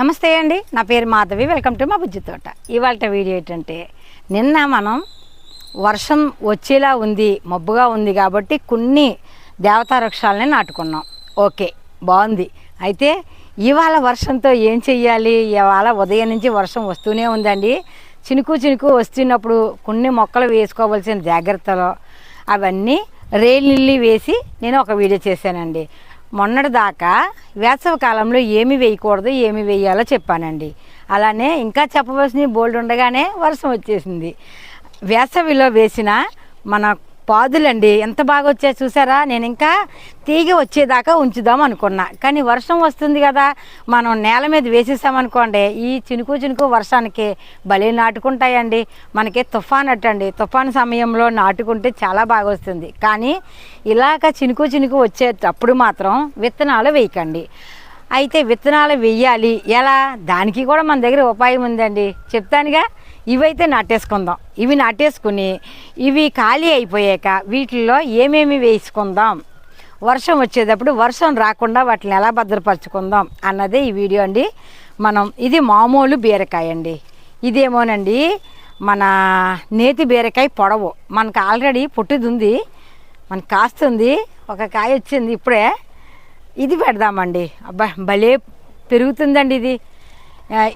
నమస్తే అండి. నా పేరు మాధవి. వెల్కమ్ టు మా బుజ్జి తోట. ఇవాళ వీడియో ఏంటంటే నిన్న మనం వర్షం వచ్చేలా ఉంది మబ్బుగా ఉంది కాబట్టి కొన్ని దేవతా వృక్షాలని నాటుకున్నాం. ఓకే బాగుంది. అయితే ఇవాళ వర్షంతో ఏం చెయ్యాలి? ఇవాళ ఉదయం నుంచి వర్షం వస్తూనే ఉందండి. చినుకు చినుకు వస్తున్నప్పుడు కొన్ని మొక్కలు వేసుకోవాల్సిన జాగ్రత్తలు అవన్నీ రేలిల్లి వేసి నేను ఒక వీడియో చేశానండి. మొన్నటి దాకా వేసవి కాలంలో ఏమి వేయకూడదు ఏమి వేయాలో చెప్పానండి. అలానే ఇంకా చెప్పవలసిన బోల్డ్ ఉండగానే వర్షం వచ్చేసింది. వేసవిలో వేసిన మన పాదులండి. ఎంత బాగా వచ్చాయి చూసారా? నేను ఇంకా తీగ వచ్చేదాకా ఉంచుదాం అనుకున్నా. కానీ వర్షం వస్తుంది కదా మనం నేల మీద వేసేసామనుకోండి ఈ చినుకు చినుకు వర్షానికి భలే నాటుకుంటాయండి. మనకి తుఫాన్ అట్టండి. తుఫాన్ సమయంలో నాటుకుంటే చాలా బాగా వస్తుంది. కానీ ఇలాగ చినుకు చినుకు వచ్చేటప్పుడు మాత్రం విత్తనాలు వేయకండి. అయితే విత్తనాలు వెయ్యాలి ఎలా? దానికి కూడా మన దగ్గర ఉపాయం ఉందండి. చెప్తానుగా? ఇవైతే నాటేసుకుందాం. ఇవి నాటేసుకుని ఇవి ఖాళీ అయిపోయాక వీటిల్లో ఏమేమి వేసుకుందాం? వర్షం వచ్చేటప్పుడు వర్షం రాకుండా వాటిని ఎలా భద్రపరచుకుందాం అన్నదే ఈ వీడియో అండి. మనం ఇది మామూలు బీరకాయ అండి. ఇదేమోనండి మన నేతి బీరకాయ పొడవు. మనకు ఆల్రెడీ పుట్టిదుంది మనకు కాస్తుంది ఒక కాయ వచ్చింది ఇప్పుడే. ఇది పెడదామండి. అబ్బా భలే పెరుగుతుందండి ఇది.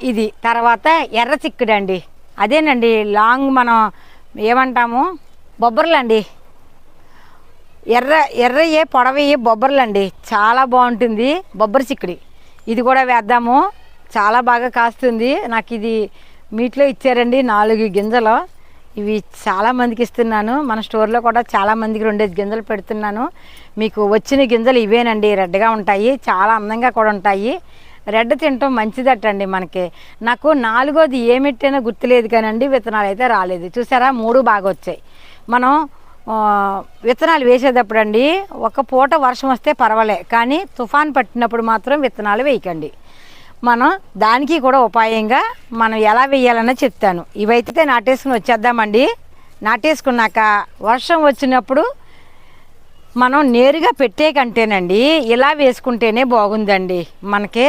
ఇది తర్వాత ఎర్ర చిక్కుడండి. అదేనండి లాంగ్ మనం ఏమంటాము? బొబ్బర్లండి. ఎర్ర ఎర్రయ్యే పొడవయ్యే బొబ్బర్లండి. చాలా బాగుంటుంది బొబ్బరి చిక్కుడి. ఇది కూడా వేద్దాము. చాలా బాగా కాస్తుంది. నాకు ఇది మీట్లో ఇచ్చారండి నాలుగు గింజలు. ఇవి చాలా మందికి ఇస్తున్నాను. మన స్టోర్లో కూడా చాలా మందికి రెండేసి గింజలు పెడుతున్నాను. మీకు వచ్చిన గింజలు ఇవేనండి. రెడ్గా ఉంటాయి. చాలా అందంగా కూడా ఉంటాయి. రెడ్ తినటం మంచిదటండి మనకి. నాకు నాలుగోది ఏమిటైనా గుర్తులేదు కానండి విత్తనాలు అయితే రాలేదు. చూసారా? మూడు బాగా వచ్చాయి. మనం విత్తనాలు వేసేటప్పుడు అండి ఒక పూట వర్షం వస్తే పర్వాలే కానీ తుఫాన్ పట్టినప్పుడు మాత్రం విత్తనాలు వేయకండి. మనం దానికి కూడా ఉపాయంగా మనం ఎలా వేయాలన్నా చెప్తాను. ఇవైతే నాటేసుకుని వచ్చేద్దామండి. నాటేసుకున్నాక వర్షం వచ్చినప్పుడు మనం నేరుగా పెట్టే కంటేనండి ఇలా వేసుకుంటేనే బాగుందండి. మనకి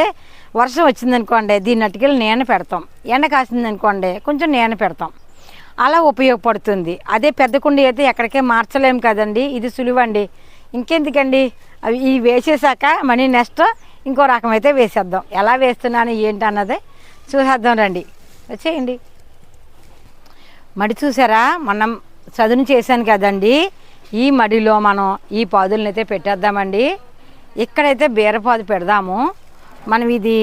వర్షం వచ్చిందనుకోండి దీన్ని అటుకెళ్ళి నేను పెడతాం. ఎండ కాసిందనుకోండి కొంచెం నేను పెడతాం. అలా ఉపయోగపడుతుంది. అదే పెద్ద కుండి అయితే ఎక్కడికే మార్చలేము కదండి ఇది సులువండి. ఇంకెందుకండి? అవి ఈ వేసేసాక మనీ నెక్స్ట్ ఇంకో రకం అయితే వేసేద్దాం. ఎలా వేస్తున్నాను ఏంటి అన్నది చూసేద్దాం రండి. వచ్చేయండి. మడి చూసారా? మనం చదును చేశాను కదండి. ఈ మడిలో మనం ఈ పాదులను అయితే పెట్టేద్దామండి. ఇక్కడైతే బీరపాదు పెడదాము. మనం ఇది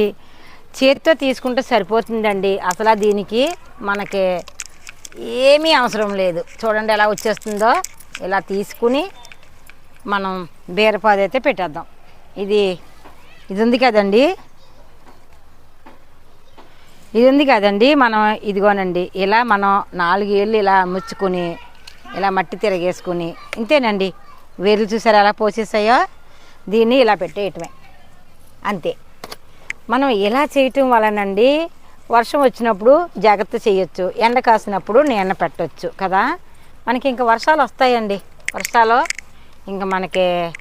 చేతితో తీసుకుంటే సరిపోతుందండి. అసలు దీనికి మనకి ఏమీ అవసరం లేదు. చూడండి ఎలా వచ్చేస్తుందో. ఇలా తీసుకుని మనం బీరపాదు అయితే పెట్టేద్దాం. ఇది ఇది ఉంది కదండి. ఇది ఉంది కదండి. మనం ఇదిగోనండి ఇలా మనం నాలుగేళ్ళు ఇలా ముచ్చుకొని ఇలా మట్టి తిరగేసుకుని. ఇంతేనండి. వేర్లు చూసారా ఎలా పోసేసాయో? దీన్ని ఇలా పెట్టేయటమే. అంతే. మనం ఇలా చేయటం వలనండి వర్షం వచ్చినప్పుడు జాగ్రత్త చేయొచ్చు. ఎండ కాసినప్పుడు నీడ పెట్టవచ్చు కదా? మనకి ఇంకా వర్షాలు వస్తాయండి. వర్షాలు ఇంకా మనకి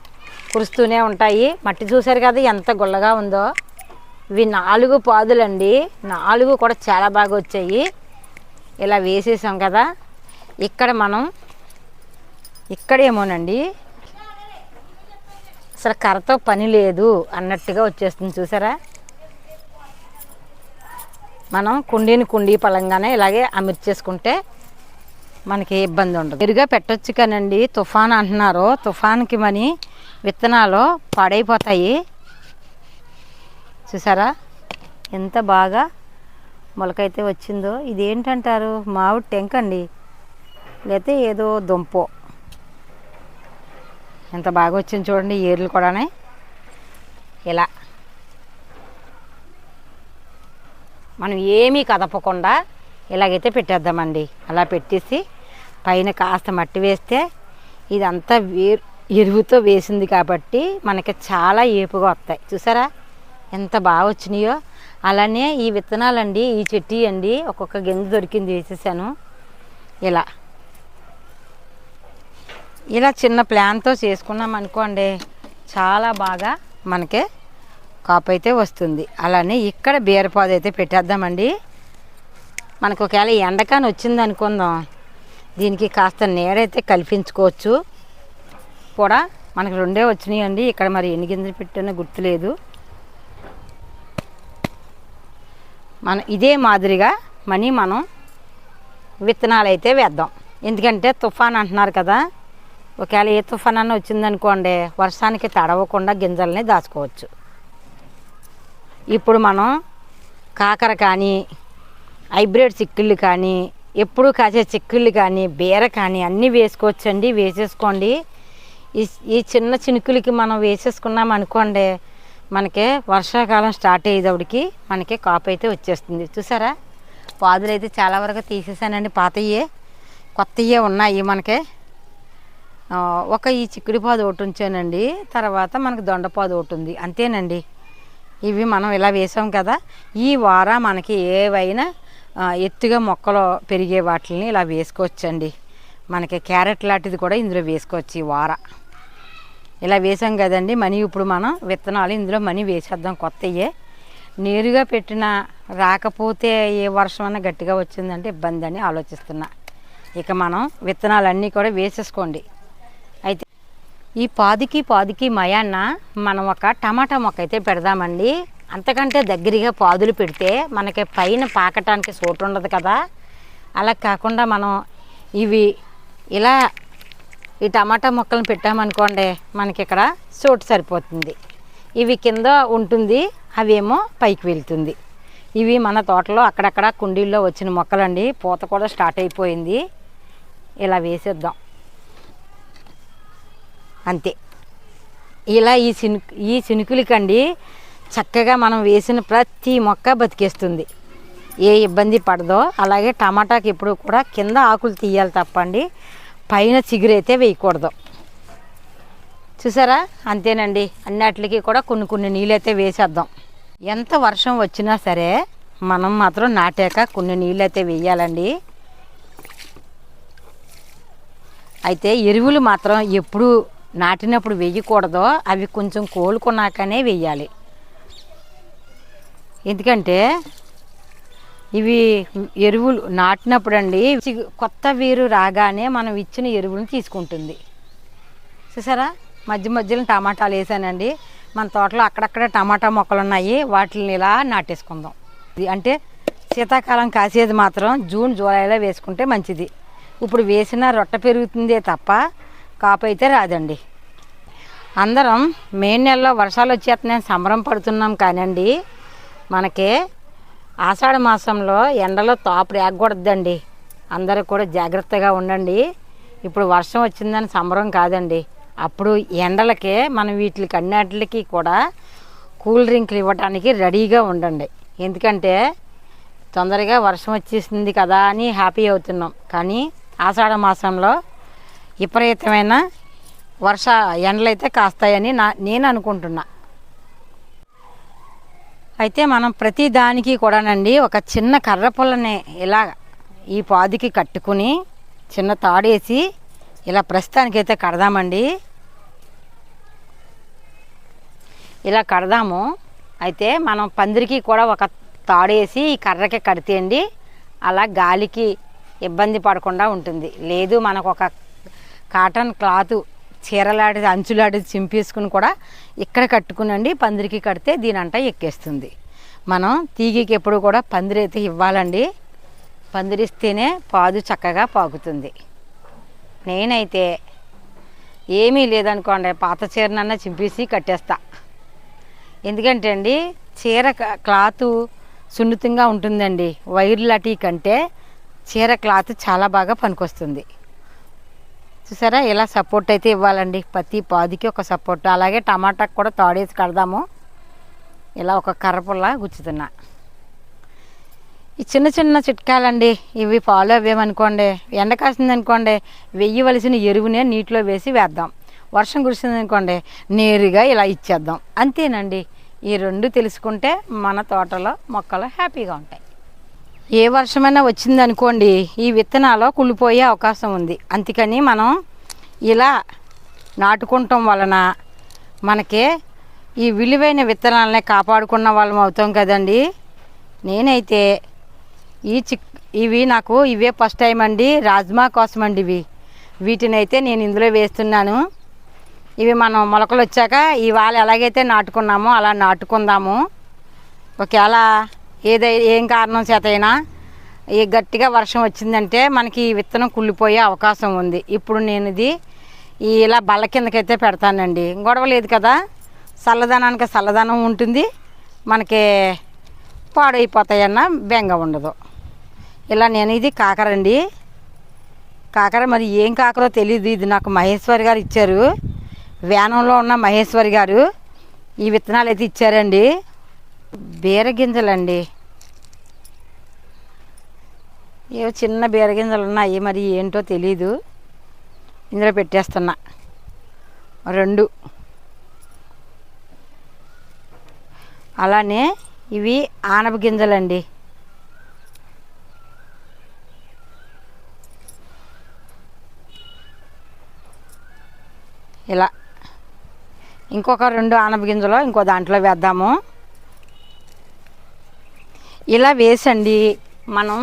కురుస్తూనే ఉంటాయి. మట్టి చూసారు కదా ఎంత గుల్లగా ఉందో. ఇవి నాలుగు పాదులండి. నాలుగు కూడా చాలా బాగా వచ్చాయి. ఇలా వేసేసాం కదా. ఇక్కడ మనం ఇక్కడేమోనండి. అసలు కర్రతో పని లేదు అన్నట్టుగా వచ్చేస్తుంది చూసారా? మనం కుండీని కుండీ పలంగానే ఇలాగే అమర్చేసుకుంటే మనకి ఇబ్బంది ఉండదు. ఎరుగా పెట్టొచ్చు కానండి తుఫాన్ అంటున్నారు. తుఫాన్కి మని విత్తనాలు పాడైపోతాయి. చూసారా? ఎంత బాగా మొలకైతే వచ్చిందో. ఇది ఏంటంటారు మామిడి టెంక్ అండి లేకపోతే ఏదో దుంపో. ఎంత బాగా వచ్చింది చూడండి ఏర్లు కూడానే. ఇలా. మనం ఏమీ కదపకుండా ఇలాగైతే పెట్టేద్దామండి. అలా పెట్టేసి పైన కాస్త మట్టి వేస్తే ఇదంతా వేరు ఎరువుతో వేసింది కాబట్టి మనకి చాలా ఏపుగా వస్తాయి. చూసారా? ఎంత బాగా వచ్చినాయో. అలానే ఈ విత్తనాలండి ఈ చెట్టు అండి ఒక్కొక్క గింజ దొరికింది వేసేసాను. ఇలా. ఇలా చిన్న ప్లాన్తో చేసుకున్నాం అనుకోండి చాలా బాగా మనకి కాపు అయితే వస్తుంది. అలానే ఇక్కడ బీరపాదు అయితే పెట్టేద్దామండి. మనకు ఒకవేళ ఎండకాని వచ్చింది అనుకుందాం దీనికి కాస్త నీడైతే కల్పించుకోవచ్చు. కూడా మనకు రెండే వచ్చినాయండి ఇక్కడ మరి ఎన్ని గింజలు పెట్టానో గుర్తులేదు మనం ఇదే మాదిరిగా మనీ మనం విత్తనాలు అయితే వేద్దాం. ఎందుకంటే తుఫాన్ అంటున్నారు కదా ఒకవేళ ఏ తుఫాన్ అన్న వచ్చిందనుకోండి వర్షానికి తడవకుండా గింజల్ని దాచుకోవచ్చు. ఇప్పుడు మనం కాకర కానీ హైబ్రిడ్ చిక్కుళ్ళు కానీ ఎప్పుడు కాసే చిక్కుళ్ళు కానీ బీర కానీ అన్నీ వేసుకోవచ్చండి వేసేసుకోండి. ఈ ఈ చిన్న చినుకులకి మనం వేసేసుకున్నాం అనుకోండి మనకి వర్షాకాలం స్టార్ట్ అయ్యేటప్పటికి మనకి కాపు అయితే వచ్చేస్తుంది. చూసారా? పాదులు అయితే చాలా వరకు తీసేసానండి పాతయ్యే కొత్తయే ఉన్నాయి మనకి. ఒక ఈ చిక్కుడు పాదు ఒకటి ఉంచానండి. తర్వాత మనకు దొండపాదు ఒకటి ఉంది. అంతేనండి. ఇవి మనం ఇలా వేసాం కదా. ఈ వార మనకి ఏవైనా ఎత్తుగా మొక్కలు పెరిగే వాటిని ఇలా వేసుకోవచ్చండి. మనకి క్యారెట్ లాంటిది కూడా ఇందులో వేసుకోవచ్చు ఈ వార. ఇలా వేసాం కదండి. మనీ ఇప్పుడు మనం విత్తనాలు ఇందులో మనీ వేసేద్దాం కొత్తయే. నేరుగా పెట్టిన రాకపోతే ఏ వర్షం అన్నా గట్టిగా వచ్చిందంటే ఇబ్బంది అని ఆలోచిస్తున్నా. ఇక మనం విత్తనాలన్నీ కూడా వేసేసుకోండి. ఈ పాదికి పాదికి మయాన్న మనం ఒక టమాటా మొక్క అయితే పెడదామండి. అంతకంటే దగ్గరగా పాదులు పెడితే మనకి పైన పాకటానికి చోటు ఉండదు కదా. అలా కాకుండా మనం ఇవి ఇలా ఈ టమాటా మొక్కలను పెట్టామనుకోండి మనకి ఇక్కడ చోటు సరిపోతుంది. ఇవి కింద ఉంటుంది అవేమో పైకి వెళ్తుంది. ఇవి మన తోటలో అక్కడక్కడ కుండీల్లో వచ్చిన మొక్కలండి. పూత కూడా స్టార్ట్ అయిపోయింది. ఇలా వేసేద్దాం. అంతే. ఇలా ఈ చిను ఈ చినుకులకండి చక్కగా మనం వేసిన ప్రతి మొక్క బతికేస్తుంది. ఏ ఇబ్బంది పడదో అలాగే టమాటాకి ఎప్పుడు కూడా కింద ఆకులు తీయాలి తప్పండి. పైన చిగురైతే వేయకూడదు. చూసారా? అంతేనండి. అన్నిటికి కూడా కొన్ని కొన్ని నీళ్ళైతే వేసేద్దాం. ఎంత వర్షం వచ్చినా సరే మనం మాత్రం నాటాక కొన్ని నీళ్ళైతే వేయాలండి. అయితే ఎరువులు మాత్రం ఎప్పుడూ నాటినప్పుడు వేయకూడదో అవి కొంచెం కోలుకున్నాకనే వేయాలి. ఎందుకంటే ఇవి ఎరువులు నాటినప్పుడు అండి కొత్త వేరు రాగానే మనం ఇచ్చిన ఎరువులను తీసుకుంటుంది. చూసారా? మధ్య మధ్యలో టమాటాలు వేసానండి. మన తోటలో అక్కడక్కడ టమాటా మొక్కలు ఉన్నాయి వాటిని ఇలా నాటేసుకుందాం. ఇది అంటే శీతాకాలం కాసేది మాత్రం జూన్ జూలైలో వేసుకుంటే మంచిది. ఇప్పుడు వేసిన రొట్ట పెరుగుతుందే తప్ప కాపు అయితే రాదండి. అందరం మే నెలలో వర్షాలు వచ్చేస్తున్నాయని సంబరం పడుతున్నాం కానండి. మనకి ఆషాఢ మాసంలో ఎండలో తాపుడు ఎగ్గకూడదండి అందరూ కూడా జాగ్రత్తగా ఉండండి. ఇప్పుడు వర్షం వచ్చిందని సంబరం కాదండి. అప్పుడు ఎండలకే మనం వీటికి అన్నిటికి కూడా కూల్ డ్రింక్లు ఇవ్వడానికి రెడీగా ఉండండి. ఎందుకంటే తొందరగా వర్షం వచ్చేసింది కదా అని హ్యాపీ అవుతున్నాం. కానీ ఆషాఢ మాసంలో విపరీతమైన వర్ష ఎండలైతే కాస్తాయని నా నేను అనుకుంటున్నా. అయితే మనం ప్రతి దానికి కూడానండి ఒక చిన్న కర్ర పుల్లని ఇలా ఈ పాదికి కట్టుకుని చిన్న తాడేసి ఇలా ప్రస్తుతానికైతే కడదామండి. ఇలా కడదాము. అయితే మనం పందిరికి కూడా ఒక తాడేసి ఈ కర్రకి కడితే అండి అలా గాలికి ఇబ్బంది పడకుండా ఉంటుంది. లేదు మనకు ఒక కాటన్ క్లాత్ చీరలాడి అంచులాడి చింపేసుకుని కూడా ఇక్కడ కట్టుకునండి. పందిరికి కడితే దీని అంట ఎక్కేస్తుంది. మనం తీగికి ఎప్పుడు కూడా పందిరి అయితే ఇవ్వాలండి. పందిరిస్తేనే పాదు చక్కగా పాకుతుంది. నేనైతే ఏమీ లేదనుకోండి పాత చీరనన్నా చింపేసి కట్టేస్తా. ఎందుకంటే అండి చీర క్లాత్ సున్నితంగా ఉంటుందండి. వైర్ లాంటి కంటే చీర క్లాత్ చాలా బాగా పనికొస్తుంది. చూసారా? ఇలా సపోర్ట్ అయితే ఇవ్వాలండి. ప్రతి పాదికి ఒక సపోర్ట్ అలాగే టమాటాకు కూడా తాడేసి కడదాము. ఇలా ఒక కర్రపుల్లా గుచ్చుతున్నా. ఈ చిన్న చిన్న చిట్కాలండి. ఇవి ఫాలో అవ్వేమనుకోండి ఎండ కాసింది అనుకోండి వెయ్యవలసిన ఎరువునే నీటిలో వేసి వేద్దాం. వర్షం కురిసింది అనుకోండి నేరుగా ఇలా ఇచ్చేద్దాం. అంతేనండి. ఈ రెండు తెలుసుకుంటే మన తోటలో మొక్కలు హ్యాపీగా ఉంటాయి. ఏ వర్షమైనా వచ్చిందనుకోండి ఈ విత్తనాలు కుళ్ళిపోయే అవకాశం ఉంది. అందుకని మనం ఇలా నాటుకుంటాం వలన మనకి ఈ విలువైన విత్తనాలనే కాపాడుకున్న వాళ్ళం అవుతాం కదండి. నేనైతే ఈ చిక్ ఇవి నాకు ఇవే ఫస్ట్ టైం అండి రాజ్మా కోసం అండి ఇవి. వీటిని అయితే నేను ఇందులో వేస్తున్నాను. ఇవి మనం మొలకలు వచ్చాక ఇవాళ ఎలాగైతే నాటుకున్నామో అలా నాటుకుందాము. ఒకవేళ ఏదై ఏం కారణం చేత అయినా ఈ గట్టిగా వర్షం వచ్చిందంటే మనకి ఈ విత్తనం కుళ్ళిపోయే అవకాశం ఉంది. ఇప్పుడు నేను ఇది ఇలా బల్ల కిందకైతే పెడతానండి. గొడవ లేదు కదా? చల్లదనానికి చల్లదనం ఉంటుంది. మనకి పాడైపోతాయన్న బెంగ ఉండదు. ఇలా నేను ఇది కాకరండి కాకర మరి ఏం కాకరో తెలియదు ఇది నాకు మహేశ్వరి గారు ఇచ్చారు. వేనంలో ఉన్న మహేశ్వరి గారు ఈ విత్తనాలు అయితే ఇచ్చారండి. బీర గింజలండి ఏవో చిన్న బీర గింజలు ఉన్నాయి మరి ఏంటో తెలీదు. ఇందులో పెట్టేస్తున్నా. రెండు. అలానే ఇవి ఆనప గింజలండి. ఇలా. ఇంకొక రెండు ఆనప గింజలు ఇంకో దాంట్లో వేద్దాము. ఇలా వేసండి. మనం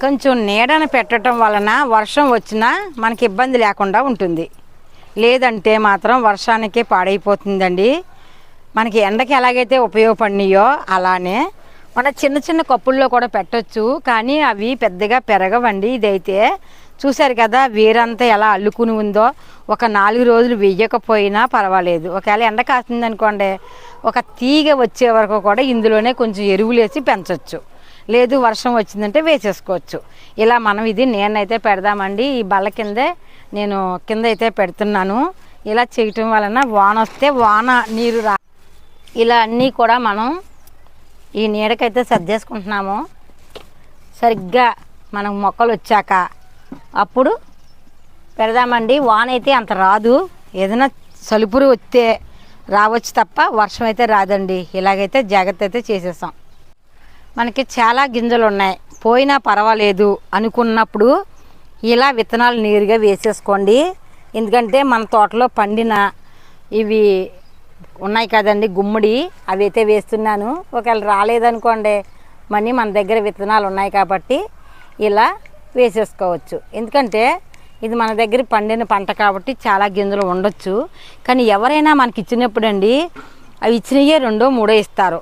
కొంచెం నీడను పెట్టడం వలన వర్షం వచ్చినా మనకి ఇబ్బంది లేకుండా ఉంటుంది. లేదంటే మాత్రం వర్షానికి పాడైపోతుందండి. మనకి ఎండకి ఎలాగైతే ఉపయోగపడినాయో అలానే మన చిన్న చిన్న కప్పుల్లో కూడా పెట్టచ్చు. కానీ అవి పెద్దగా పెరగవండి. ఇదైతే చూశారు కదా వేరంతా ఎలా అల్లుకుని ఉందో. ఒక నాలుగు రోజులు వెయ్యకపోయినా పర్వాలేదు. ఒకవేళ ఎండ కాస్తుంది అనుకోండి ఒక తీగ వచ్చే వరకు కూడా ఇందులోనే కొంచెం ఎరువులు వేసి పెంచవచ్చు లేదు వర్షం వచ్చిందంటే వేసేసుకోవచ్చు. ఇలా మనం ఇది నేనైతే పెడదామండి. ఈ బల్ల కిందే నేను కింద అయితే పెడుతున్నాను. ఇలా చేయటం వలన వాన వస్తే వాన నీరు రా ఇలా అన్నీ కూడా మనం ఈ నీడకైతే సర్దేసుకుంటున్నాము. సరిగ్గా మనం మొక్కలు వచ్చాక అప్పుడు పెడదామండి వాన అయితే అంత రాదు. ఏదైనా సలుపురు వస్తే రావచ్చు తప్ప వర్షం అయితే రాదండి. ఇలాగైతే జాగ్రత్త అయితే చేసేసాం. మనకి చాలా గింజలు ఉన్నాయి పోయినా పర్వాలేదు అనుకున్నప్పుడు ఇలా విత్తనాలు నీరుగా వేసేసుకోండి. ఎందుకంటే మన తోటలో పండిన ఇవి ఉన్నాయి కదండి గుమ్మడి అవి అయితే వేస్తున్నాను. ఒకవేళ రాలేదనుకోండి మనీ మన దగ్గర విత్తనాలు ఉన్నాయి కాబట్టి ఇలా వేసేసుకోవచ్చు. ఎందుకంటే ఇది మన దగ్గర పండిన పంట కాబట్టి చాలా గింజలు ఉండొచ్చు. కానీ ఎవరైనా మనకి ఇచ్చినప్పుడు అండి అవి ఇచ్చినయే రెండో మూడో ఇస్తారు.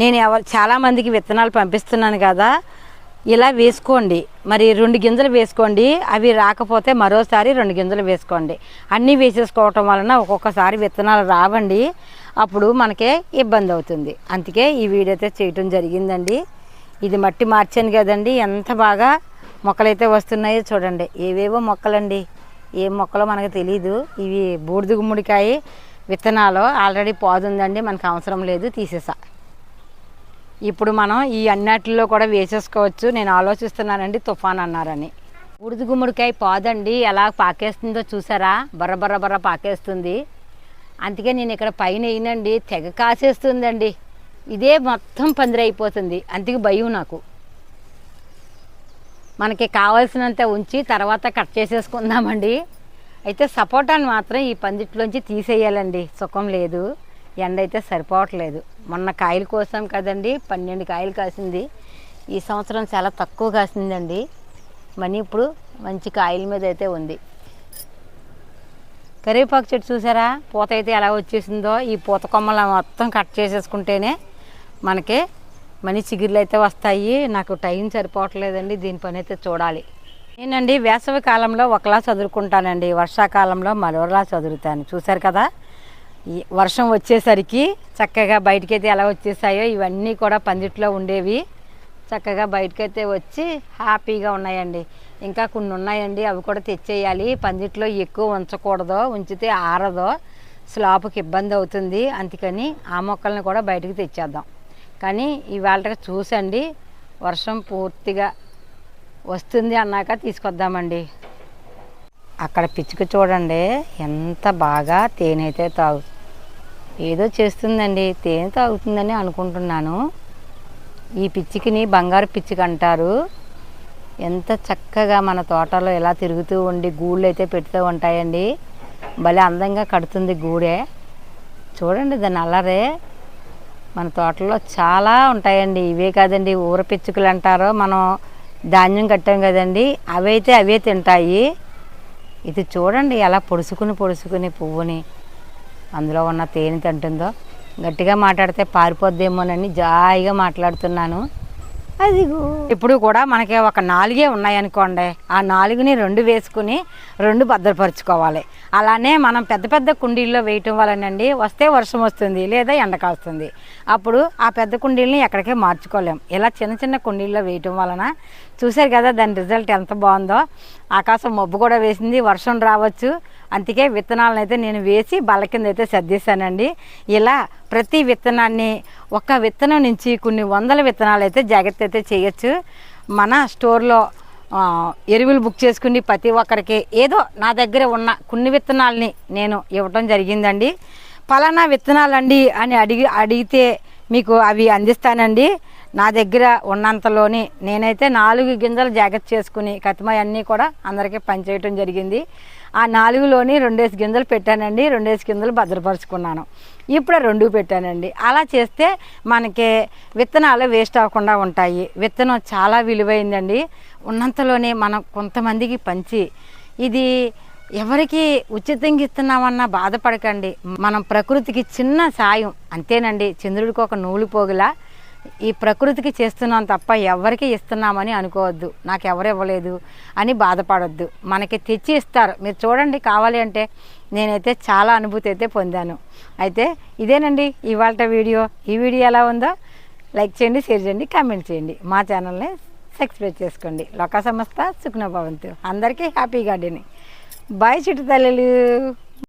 నేను ఎవరు చాలామందికి విత్తనాలు పంపిస్తున్నాను కదా ఇలా వేసుకోండి. మరి రెండు గింజలు వేసుకోండి అవి రాకపోతే మరోసారి రెండు గింజలు వేసుకోండి. అన్నీ వేసేసుకోవటం వలన ఒక్కొక్కసారి విత్తనాలు రావండి అప్పుడు మనకే ఇబ్బంది అవుతుంది. అందుకే ఈ వీడియో అయితే చేయటం జరిగిందండి. ఇది మట్టి మార్చాను కదండి ఎంత బాగా మొక్కలైతే వస్తున్నాయో చూడండి. ఏవేవో మొక్కలండి. ఏ మొక్కలో మనకు తెలియదు ఇవి బూడిద గుమ్మడికాయ విత్తనాలు. ఆల్రెడీ పోదుందండి మనకు అవసరం లేదు. తీసేసా. ఇప్పుడు మనం ఈ అన్నిటిలో కూడా వేసేసుకోవచ్చు. నేను ఆలోచిస్తున్నానండి. తుఫాన్ అన్నారని. బూడిద గుమ్మడికాయ పోదండి. ఎలా పాకేస్తుందో చూసారా? బర్ర బర్ర బర్ర పాకేస్తుంది. అందుకే నేను ఇక్కడ పైన వేయనండి. తెగ కాసేస్తుందండి. ఇదే మొత్తం పందిరైపోతుంది. అందుకే భయం నాకు. మనకి కావాల్సినంత ఉంచి తర్వాత కట్ చేసేసుకుందామండి. అయితే సపోటాను మాత్రం ఈ పందిట్లోంచి తీసేయాలండి. సుఖం లేదు. ఎండ అయితే సరిపోవట్లేదు. మొన్న కాయలు కోసాం కదండి. పన్నెండు కాయలు కాసింది. ఈ సంవత్సరం చాలా తక్కువ కాసిందండి. మనీ ఇప్పుడు మంచి కాయల మీద అయితే ఉంది. కరివేపాకు చెట్టు చూసారా? పూత అయితే ఎలా వచ్చేసిందో ఈ పూత కొమ్మలు మొత్తం కట్ చేసేసుకుంటేనే మనకి మనీ చిగుర్లు అయితే వస్తాయి. నాకు టైం సరిపోవట్లేదండి. దీని పని అయితే చూడాలి. నేనండి వేసవి కాలంలో ఒకలా చదువుకుంటానండి. వర్షాకాలంలో మరోలా చదువుతాను. చూశారు కదా? ఈ వర్షం వచ్చేసరికి చక్కగా బయటకైతే ఎలా వచ్చేసాయో ఇవన్నీ కూడా పందిట్లో ఉండేవి. చక్కగా బయటకైతే వచ్చి హ్యాపీగా ఉన్నాయండి. ఇంకా కొన్ని ఉన్నాయండి. అవి కూడా తెచ్చేయాలి. పందిట్లో ఎక్కువ ఉంచకూడదు ఉంచితే ఆరదో స్లాపుకి ఇబ్బంది అవుతుంది. అందుకని ఆ మొక్కల్ని కూడా బయటకు తెచ్చేద్దాం. కానీ ఇవాళ చూసండి వర్షం పూర్తిగా వస్తుంది అన్నాక తీసుకొద్దామండి. అక్కడ పిచ్చుక చూడండి ఎంత బాగా తేనె అయితే తాగు ఏదో చేస్తుందండి తేనె తాగుతుందని అనుకుంటున్నాను. ఈ పిచ్చికిని బంగారు పిచ్చిక అంటారు. ఎంత చక్కగా మన తోటలో ఎలా తిరుగుతూ ఉండి గూళ్ళు అయితే పెడుతూ ఉంటాయండి. భలే అందంగా కడుతుంది గూడే. చూడండి దాని అల్లరే మన తోటలో చాలా ఉంటాయండి. ఇవే కాదండి. ఊర పిచ్చుకలు అంటారో మనం ధాన్యం కట్టాం కదండి. అవైతే అవే తింటాయి. ఇది చూడండి ఎలా పొడుచుకుని పొడుచుకుని పువ్వుని అందులో ఉన్న తేనె తింటుందో. గట్టిగా మాట్లాడితే పారిపోద్దేమోనని జాయిగా మాట్లాడుతున్నాను. అదిగో. ఇప్పుడు కూడా మనకి ఒక నాలుగే ఉన్నాయనుకోండి. ఆ నాలుగుని రెండు వేసుకుని రెండు భద్రపరుచుకోవాలి. అలానే మనం పెద్ద పెద్ద కుండీల్లో వేయటం వలనండి వస్తే వర్షం వస్తుంది లేదా ఎండ కాస్తుంది. అప్పుడు ఆ పెద్ద కుండీలని ఎక్కడికే మార్చుకోలేం. ఇలా చిన్న చిన్న కుండీల్లో వేయటం వలన చూశారు కదా దాని రిజల్ట్ ఎంత బాగుందో. ఆకాశం మబ్బు కూడా వేసింది వర్షం రావచ్చు. అందుకే విత్తనాలను అయితే నేను వేసి బల్ల కింద అయితే సర్దేశానండి. ఇలా ప్రతి విత్తనాన్ని ఒక విత్తనం నుంచి కొన్ని వందల విత్తనాలు అయితే జాగ్రత్త అయితే చేయొచ్చు. మన స్టోర్లో ఎరువులు బుక్ చేసుకుని ప్రతి ఒక్కరికి ఏదో నా దగ్గర ఉన్న కొన్ని విత్తనాలని నేను ఇవ్వటం జరిగిందండి. పలానా విత్తనాలండి అని అడిగి అడిగితే మీకు అవి అందిస్తానండి. నా దగ్గర ఉన్నంతలోని నేనైతే నాలుగు గింజలు జాగ్రత్త చేసుకుని కతిమాయి అన్నీ కూడా అందరికీ పనిచేయటం జరిగింది. ఆ నాలుగులోని రెండేసి గింజలు పెట్టానండి. రెండేసి గింజలు భద్రపరుచుకున్నాను. ఇప్పుడు రెండు పెట్టానండి. అలా చేస్తే మనకి విత్తనాలు వేస్ట్ అవ్వకుండా ఉంటాయి. విత్తనం చాలా విలువైందండి. ఉన్నంతలోనే మనం కొంతమందికి పంచి ఇది ఎవరికి ఉచితంగా ఇస్తున్నామన్నా బాధపడకండి. మనం ప్రకృతికి చిన్న సాయం. అంతేనండి చంద్రుడికి ఒక నూలు పోగులా. ఈ ప్రకృతికి చేస్తున్నాం తప్ప ఎవరికి ఇస్తున్నామని అనుకోవద్దు. నాకు ఎవరు ఇవ్వలేదు అని బాధపడొద్దు. మనకి తెచ్చి ఇస్తారు. మీరు చూడండి కావాలి అంటే నేనైతే చాలా అనుభూతి అయితే పొందాను. అయితే ఇదేనండి ఇవాళ వీడియో. ఈ వీడియో ఎలా ఉందో లైక్ చేయండి షేర్ చేయండి కామెంట్ చేయండి. మా ఛానల్ని సబ్స్క్రైబ్ చేసుకోండి. లోక సంస్థ సుఖ్నభవంతు అందరికీ హ్యాపీ గార్డెనింగ్. బాయ్ చిట్టు తల్లులు